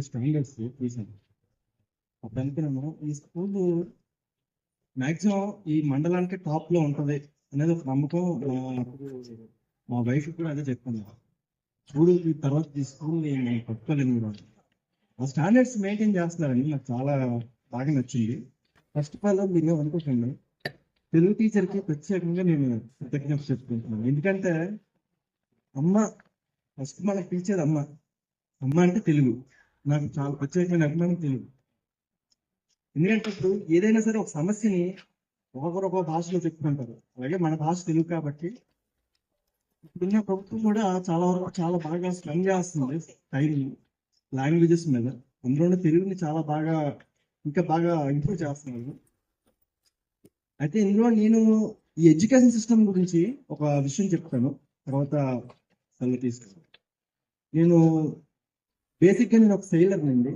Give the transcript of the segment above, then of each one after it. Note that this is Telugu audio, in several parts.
స్టాండర్డ్స్ చూసాను అప్పుడు ఈ స్కూల్ మ్యాక్సిమం ఈ మండలానికి టాప్లో ఉంటది అనేది ఒక నమ్మకం మా- వైఫ్ కూడా అదే చెప్తున్నా చూడు ఈ తర్వాత ఈ స్కూల్ నేను పట్టుకోలేను కూడా ఆ స్టాండర్డ్స్ మెయింటైన్ చేస్తున్నారని నాకు చాలా బాగా నచ్చింది. ఫస్ట్ ఆఫ్ ఆల్ మీరు అనుకుంటున్నాను. తెలుగు టీచర్కి ప్రత్యేకంగా నేను కృతజ్ఞత చెప్పుకుంటున్నాను. ఎందుకంటే అమ్మ ఫస్ట్ మనకు టీచర్ అమ్మ. అమ్మ అంటే తెలుగు. నాకు చాలా ప్రత్యేకమైన అభిమానం తెలుగు. ఎందుకంటే ఇప్పుడు ఏదైనా సరే ఒక సమస్యని ఒక్కొక్కరు ఒక్కొక్క భాషలో చెప్పుకుంటారు అలాగే మన భాష తెలుగు కాబట్టి ఇప్పుడున్న ప్రభుత్వం కూడా చాలా వరకు చాలా బాగా స్పెండ్ చేస్తుంది టైం లాంగ్వేజెస్ మీద. అందులోనే తెలుగుని చాలా బాగా ఇంకా బాగా ఇంప్రూవ్ చేస్తున్నారు. అయితే ఇందులో నేను ఈ ఎడ్యుకేషన్ సిస్టమ్ గురించి ఒక విషయం చెప్తాను. తర్వాత సెలవు తీసుకున్నాను నేను బేసిక్గా నేను ఒక సెయిలర్ అండి.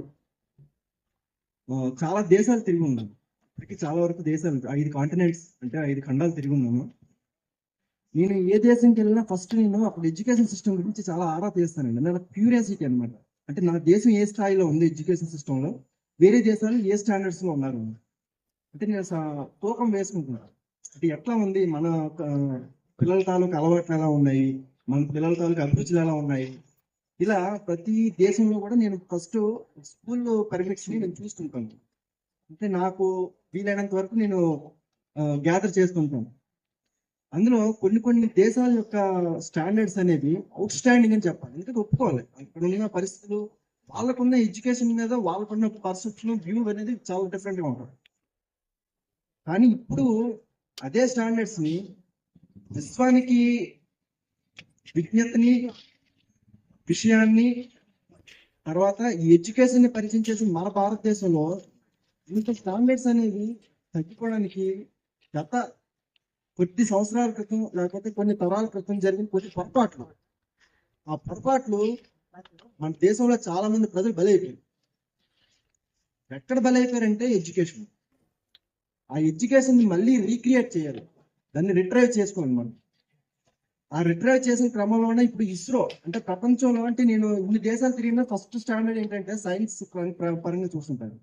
చాలా దేశాలు తిరిగి ఉన్నాను. ఇప్పటికి చాలా వరకు దేశాలు ఐదు కాంటినెంట్స్ అంటే ఐదు ఖండాలు తిరిగి ఉన్నాను. నేను ఏ దేశంకి వెళ్ళినా ఫస్ట్ నేను అప్పుడు ఎడ్యుకేషన్ సిస్టమ్ గురించి చాలా ఆరా తీస్తానండి. నాకు క్యూరియాసిటీ అనమాట అంటే నా దేశం ఏ స్థాయిలో ఉంది ఎడ్యుకేషన్ సిస్టంలో వేరే దేశాలు ఏ స్టాండర్డ్స్లో ఉన్నారు? అంటే నేను స- తూకం వేసుకుంటున్నాను అంటే ఎట్లా ఉంది? మన పిల్లల తాలూకు అలవాట్లు ఎలా ఉన్నాయి? మన పిల్లల తాలూకు అభిరుచులు ఎలా ఉన్నాయి? ఇలా ప్రతి దేశంలో కూడా నేను ఫస్ట్ స్కూల్లో పర్మిట్స్ని నేను చూస్తుంటాను. అంటే నాకు వీలైనంత వరకు నేను గ్యాదర్ చేస్తుంటాను. అందులో కొన్ని కొన్ని దేశాల యొక్క స్టాండర్డ్స్ అనేవి అవుట్ స్టాండింగ్ అని చెప్పాలి. ఎందుకంటే ఒప్పుకోవాలి. అక్కడ ఉన్న పరిస్థితులు వాళ్ళకున్న ఎడ్యుకేషన్ మీద వాళ్ళకున్న పర్సెప్షన్ వ్యూ అనేది చాలా డిఫరెంట్గా ఉంటుంది. కానీ ఇప్పుడు అదే స్టాండర్డ్స్ని విశ్వానికి విజ్ఞతని విషయాన్ని తర్వాత ఈ ఎడ్యుకేషన్ని పరిచయం చేసిన మన భారతదేశంలో ఇంత స్టాండర్డ్స్ అనేవి తగ్గిపోవడానికి గత కొద్ది సంవత్సరాల క్రితం లేకపోతే కొన్ని తరాల క్రితం జరిగిన కొన్ని పొరపాట్లు. ఆ పొరపాట్లు మన దేశంలో చాలా మంది ప్రజలు బలైపోయారు. ఎక్కడ బలైపోయారంటే ఎడ్యుకేషన్. ఆ ఎడ్యుకేషన్ని మళ్ళీ రీక్రియేట్ చేయాలి. దాన్ని రిట్రైవ్ చేసుకోండి మనం. ఆ రిట్రైవ్ చేసిన క్రమంలోనే ఇప్పుడు ఇస్రో అంటే ప్రపంచంలో అంటే నేను ఇన్ని దేశాలు తిరిగిన ఫస్ట్ స్టాండర్డ్ ఏంటంటే సైన్స్ పరంగా చూస్తుంటాను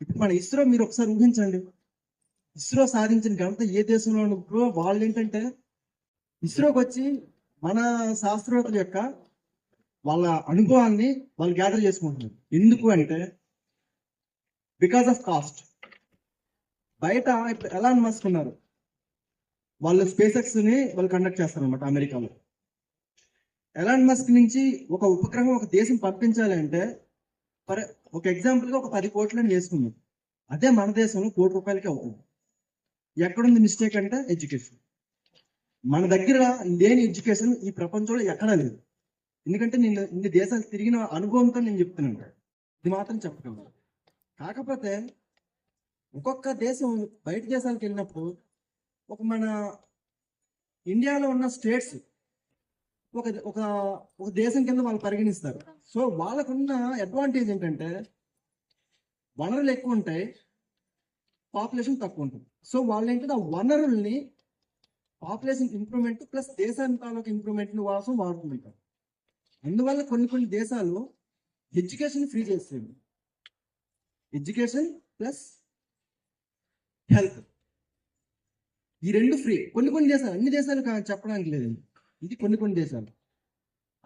ఇప్పుడు మన ఇస్రో మీరు ఒకసారి ఊహించండి. ఇస్రో సాధించిన ఘనత ఏ దేశంలో ఇప్పుడు వాళ్ళు ఏంటంటే ఇస్రోకి వచ్చి మన శాస్త్రవేత్తల యొక్క వాళ్ళ అనుభవాన్ని వాళ్ళు గ్యాదర్ చేసుకుంటున్నారు. ఎందుకు అంటే బికాస్ ఆఫ్ కాస్ట్ బయట ఇప్పుడు ఎలా మస్క్ ఉన్నారు. వాళ్ళు స్పేస్ని వాళ్ళు కండక్ట్ చేస్తారు అనమాట అమెరికాలో. ఎలాన్ మస్క్ నుంచి ఒక ఉపగ్రహం ఒక దేశం పంపించాలి అంటే ఫర్ ఒక ఎగ్జాంపుల్గా ఒక పది కోట్లని వేసుకుందాం అదే మన దేశంలో కోటి రూపాయలకి అవుతుంది. ఎక్కడుంది మిస్టేక్ అంటే ఎడ్యుకేషన్ మన దగ్గర లేని ఎడ్యుకేషన్ ఈ ప్రపంచంలో ఎక్కడా లేదు. ఎందుకంటే నేను ఇన్ని దేశాలు తిరిగిన అనుభవంతో నేను చెప్తున్నాను. ఇది మాత్రం చెప్పగలను. కాకపోతే ఒక్కొక్క దేశం బయట దేశాలకు వెళ్ళినప్పుడు ఒక మన ఇండియాలో ఉన్న స్టేట్స్ ఒక ఒక ఒక దేశం కింద వాళ్ళు పరిగణిస్తారు. సో వాళ్ళకున్న అడ్వాంటేజ్ ఏంటంటే వనరులు ఎక్కువ ఉంటాయి పాపులేషన్ తక్కువ ఉంటుంది. సో వాళ్ళు ఏంటంటే ఆ వనరుల్ని పాపులేషన్ ఇంప్రూవ్మెంట్ ప్లస్ దేశానికి తాలూకు ఇంప్రూవ్మెంట్ కోసం వాడుతుంటారు అందువల్ల కొన్ని కొన్ని దేశాలు ఎడ్యుకేషన్ ఫ్రీ చేసేవి. ఎడ్యుకేషన్ ప్లస్ హెల్త్ ఈ రెండు ఫ్రీ కొన్ని కొన్ని దేశాలు అన్ని దేశాలు చెప్పడానికి లేదు. ఇది కొన్ని కొన్ని దేశాలు.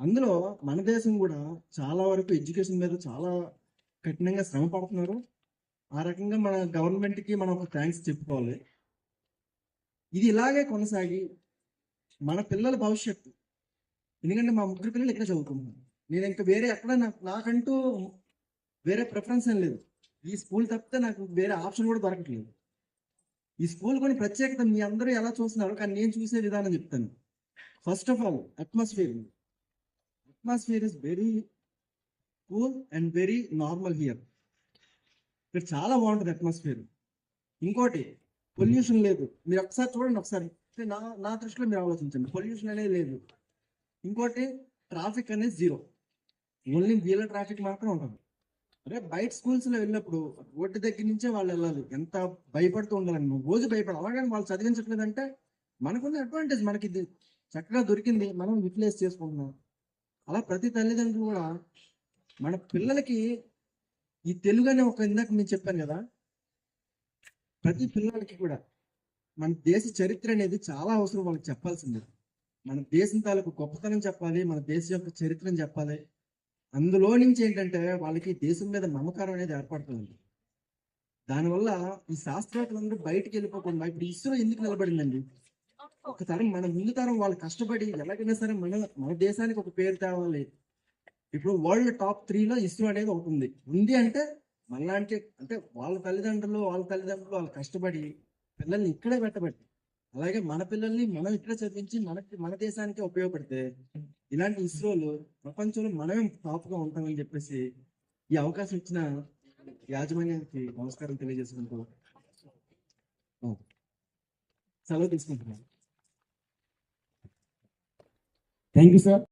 అందులో మన దేశం కూడా చాలా వరకు ఎడ్యుకేషన్ మీద చాలా కఠినంగా శ్రమ పడుతున్నారు. ఆ రకంగా మన గవర్నమెంట్కి మనం ఒక థ్యాంక్స్ చెప్పుకోవాలి. ఇది ఇలాగే కొనసాగి మన పిల్లల భవిష్యత్తు. ఎందుకంటే మా ముగ్గురు పిల్లలు ఇక్కడ చదువుకుంటున్నారు. నేను ఇంకా వేరే ఎక్కడ నాకు నాకంటూ వేరే ప్రిఫరెన్స్ ఏం లేదు. ఈ స్కూల్ తప్పితే నాకు వేరే ఆప్షన్ కూడా దొరకట్లేదు. ఈ స్కూల్ కొన్ని ప్రత్యేకత మీ అందరూ ఎలా చూస్తున్నారు? కానీ నేను చూసే విధానం చెప్తాను. First of all atmosphere atmosphere is very cool and very normal here ఇక్కడ చాలా బాగుంటుంది అట్మాస్ఫియర్ ఇంకోటి పొల్యూషన్ లేదు. మీరు ఒకసారి చూడండి ఒకసారి. నా నా దృష్టిలో మీరు ఆలోచించండి. పొల్యూషన్ అనేది లేదు. ఇంకోటి ట్రాఫిక్ అనేది జీరో ఓన్లీ వీళ్ళ ట్రాఫిక్ మాత్రం ఉంటుంది. అరే బయట స్కూల్స్లో వెళ్ళినప్పుడు రోడ్డు దగ్గర నుంచే వాళ్ళు వెళ్ళాలి. ఎంత భయపడుతూ ఉండాలని. నువ్వు రోజు భయపడ అలాగని వాళ్ళు చదివించట్లేదంటే మనకున్న అడ్వాంటేజ్ మనకి ఇది. చక్కగా దొరికింది. మనం యూటిలైజ్ చేసుకుంటున్నాం. అలా ప్రతి తల్లిదండ్రులు కూడా మన పిల్లలకి ఈ తెలుగు అనే ఒక ఇందాక నేను చెప్పాను కదా ప్రతి పిల్లలకి కూడా మన దేశ చరిత్ర అనేది చాలా అవసరం వాళ్ళకి చెప్పాల్సిందే. మన దేశం తాలూకు గొప్పతనం చెప్పాలి. మన దేశం యొక్క చరిత్రను చెప్పాలి. అందులో నుంచి ఏంటంటే వాళ్ళకి దేశం మీద నమ్మకారం అనేది ఏర్పడుతుంది దానివల్ల ఈ శాస్త్రవేత్తలందరూ బయటికి వెళ్ళిపోకుండా ఇప్పుడు ఇస్రో ఎందుకు నిలబడిందండి? ఒకసారి మన ముందు తరం వాళ్ళు కష్టపడి ఎలాగైనా సరే మన మన దేశానికి ఒక పేరు తేవాలి. ఇప్పుడు వరల్డ్ టాప్ త్రీలో ఇస్రో అనేది ఒకటి ఉంది. ఉంది అంటే మనలాంటి అంటే వాళ్ళ తల్లిదండ్రులు వాళ్ళ తల్లిదండ్రులు వాళ్ళు కష్టపడి పిల్లల్ని ఇక్కడే పెట్టబట్టి అలాగే మన పిల్లల్ని మనం ఇక్కడ చదివించి మనకి మన దేశానికి ఉపయోగపడితే ఇలాంటి ఇస్రోలు ప్రపంచంలో మనమే టాప్గా ఉంటామని చెప్పేసి ఈ అవకాశం ఇచ్చిన యాజమాన్యానికి నమస్కారం తెలియజేసుకుంటూ సెలవు తీసుకుంటున్నాను. Thank you sir.